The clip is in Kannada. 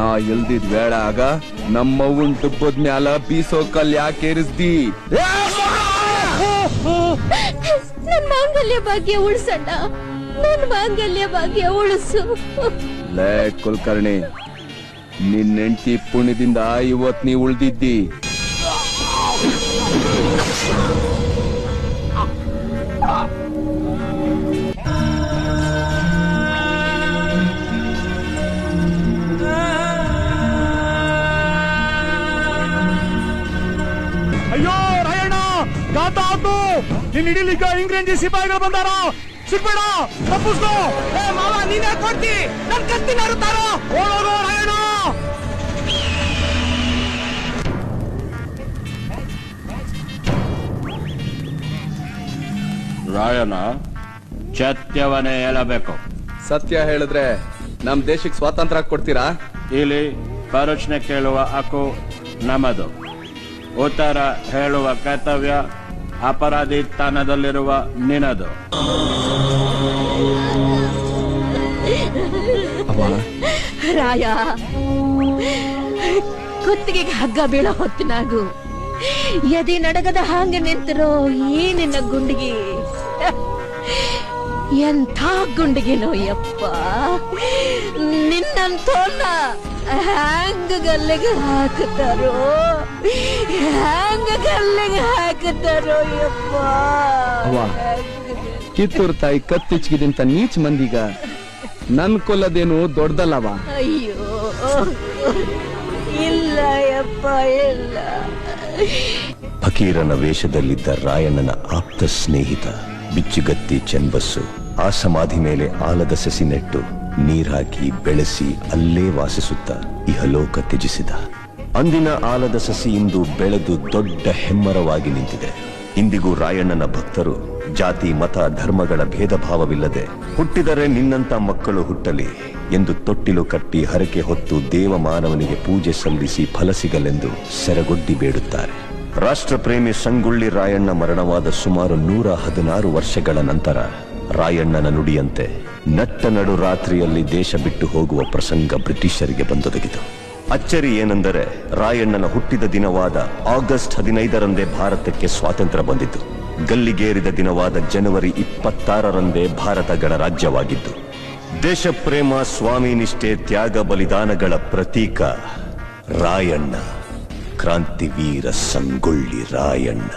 ನಾ ಇಲ್ದಿದ್ ಬೇಡ ಆಗ ನಮ್ಮವ್ವನ್ ದುಬ್ಬದ್ ಮ್ಯಾಲ ಬೀಸೋ ಕಲ್ ಯಾಕೆ ಏರಿಸ್ದಿ? ನನ್ ಮಾಂಗಲ್ಯ ಭಾಗ್ಯ ಉಳಿಸಣ್ಣ. ನನ್ ಮಾಂಗಲ್ಯ ಭಾಗ್ಯ ಉಳಿಸು. ಲೇ ಕುಲ್ಕರ್ಣಿ ನಿನ್ ಹೆಂಡತಿ ಪುಣ್ಯದಿಂದ ಇವತ್ ನೀ ಉಳ್ದಿದ್ದಿ. ಗಾತ ಆತು ನಿನ್ ಹಿಡಿಲಿಕ್ಕ ಇಂಗ್ರೆಂಜಿ ಸಿಪಾಯಿಗಳು ಬಂದಾರ? ಸಿಗ್ಬೇಡ ತಪ್ಪಿಸ್ಕೋ! ಏ ಮಾವ ನೀನೇ ಕೊಡ್ತಿ! ನನ್ ಕತ್ತಿ ನರುತ್ತಾರೋ ಓಡೋಗೋ ಚತ್ಯವನೇ ರಾಯಣ್ಣ ಸತ್ಯವನ್ನೇ ಹೇಳಬೇಕು. ಸತ್ಯ ಹೇಳಿದ್ರೆ ನಮ್ ದೇಶಕ್ಕೆ ಸ್ವಾತಂತ್ರ್ಯ ಕೊಡ್ತೀರಾ? ಇಲ್ಲಿ ಪ್ರಶ್ನೆ ಕೇಳುವ ಹಕ್ಕು ನಮ್ಮದು. ಉತ್ತರ ಹೇಳುವ ಕರ್ತವ್ಯ ಅಪರಾಧಿ ಸ್ಥಾನದಲ್ಲಿರುವ ನಿನದು ರಾಯ ಕುತ್ತಿಗೆಗೆ ಹಗ್ಗ ಬೀಳೋ ಹೊತ್ತಿನಾಗು ಎದಿ ನಡಗದ ಹಾಂಗೆ ನಿಂತಿರೋ ಏನಿನ್ನ ನಿನ್ನ ಗುಂಡಿಗೆ. ಎಂಥ ಗುಂಡಿಗೆನೋ ಯಪ್ಪ ನಿನ್ನಂತೋನ್ನ ಹ್ಯಾಂಗ ಗಲ್ಲಿಗೆ ಹಾಕುತ್ತಾರೋ? ಹ್ಯಾಂಗ ಗಲ್ಲಿಗೆ ಹಾಕುತ್ತಾರೋ ಯಪ್ಪ? ಅವ್ವ. ಕಿತ್ತೂರ್ ತಾಯಿ ಕತ್ತಿಚ್ಗಿದಿಂತ ನೀಚ್ ಮಂದಿಗ ನನ್ ಕೊಲ್ಲದೇನು ದೊಡ್ಡದಲ್ಲವ? ಅಯ್ಯೋ ಇಲ್ಲ ಯಪ್ಪ ಇಲ್ಲ. ಫಕೀರನ ವೇಷದಲ್ಲಿದ್ದ ರಾಯಣ್ಣನ ಆಪ್ತ ಸ್ನೇಹಿತ. ಬಿಚ್ಚುಗತ್ತಿ ಚೆಂಬಸ್ಸು, ಆ ಸಮಾಧಿ ಮೇಲೆ ಆಲದ ಸಸಿ ನೆಟ್ಟು ನೀರಾಕಿ ಬೆಳೆಸಿ ಅಲ್ಲೇ ವಾಸಿಸುತ್ತ ಇಹಲೋಕ ತ್ಯಜಿಸಿದ. ಅಂದಿನ ಆಲದ ಸಸಿ ಇಂದು ಬೆಳೆದು ದೊಡ್ಡ ಹೆಮ್ಮರವಾಗಿ ನಿಂತಿದೆ. ಇಂದಿಗೂ ರಾಯಣ್ಣನ ಭಕ್ತರು ಜಾತಿ, ಮತ, ಧರ್ಮಗಳ ಭೇದ ಭಾವವಿಲ್ಲದೆ ಹುಟ್ಟಿದರೆ ನಿನ್ನಂತ ಮಕ್ಕಳು ಹುಟ್ಟಲಿ ಎಂದು ತೊಟ್ಟಿಲು ಕಟ್ಟಿ ಹರಕೆ ಹೊತ್ತು ದೇವ ಮಾನವನಿಗೆ ಪೂಜೆ ಸಲ್ಲಿಸಿ ಫಲ ಸಿಗಲೆಂದು ಸೆರಗೊಡ್ಡಿ ಬೇಡುತ್ತಾರೆ. ರಾಷ್ಟ್ರಪ್ರೇಮಿ ಸಂಗೊಳ್ಳಿ ರಾಯಣ್ಣ ಮರಣವಾದ ಸುಮಾರು ನೂರ ಹದಿನಾರು ವರ್ಷಗಳ ನಂತರ ರಾಯಣ್ಣನ ನುಡಿಯಂತೆ ನಟ್ಟ ನಡು ರಾತ್ರಿಯಲ್ಲಿ ದೇಶ ಬಿಟ್ಟು ಹೋಗುವ ಪ್ರಸಂಗ ಬ್ರಿಟಿಷರಿಗೆ ಬಂದೊದಗಿತು. ಅಚ್ಚರಿ ಏನೆಂದರೆ ರಾಯಣ್ಣನ ಹುಟ್ಟಿದ ದಿನವಾದ ಆಗಸ್ಟ್ ಹದಿನೈದರಂದೇ ಭಾರತಕ್ಕೆ ಸ್ವಾತಂತ್ರ್ಯ ಬಂದಿತು. ಗಲ್ಲಿಗೇರಿದ ದಿನವಾದ ಜನವರಿ ಇಪ್ಪತ್ತಾರರಂದೇ ಭಾರತ ಗಣರಾಜ್ಯವಾಗಿದ್ದು ದೇಶಪ್ರೇಮ, ಸ್ವಾಮಿ ನಿಷ್ಠೆ, ತ್ಯಾಗ, ಬಲಿದಾನಗಳ ಪ್ರತೀಕ ರಾಯಣ್ಣ. ಕ್ರಾಂತಿವೀರ ಸಂಗೊಳ್ಳಿ ರಾಯಣ್ಣ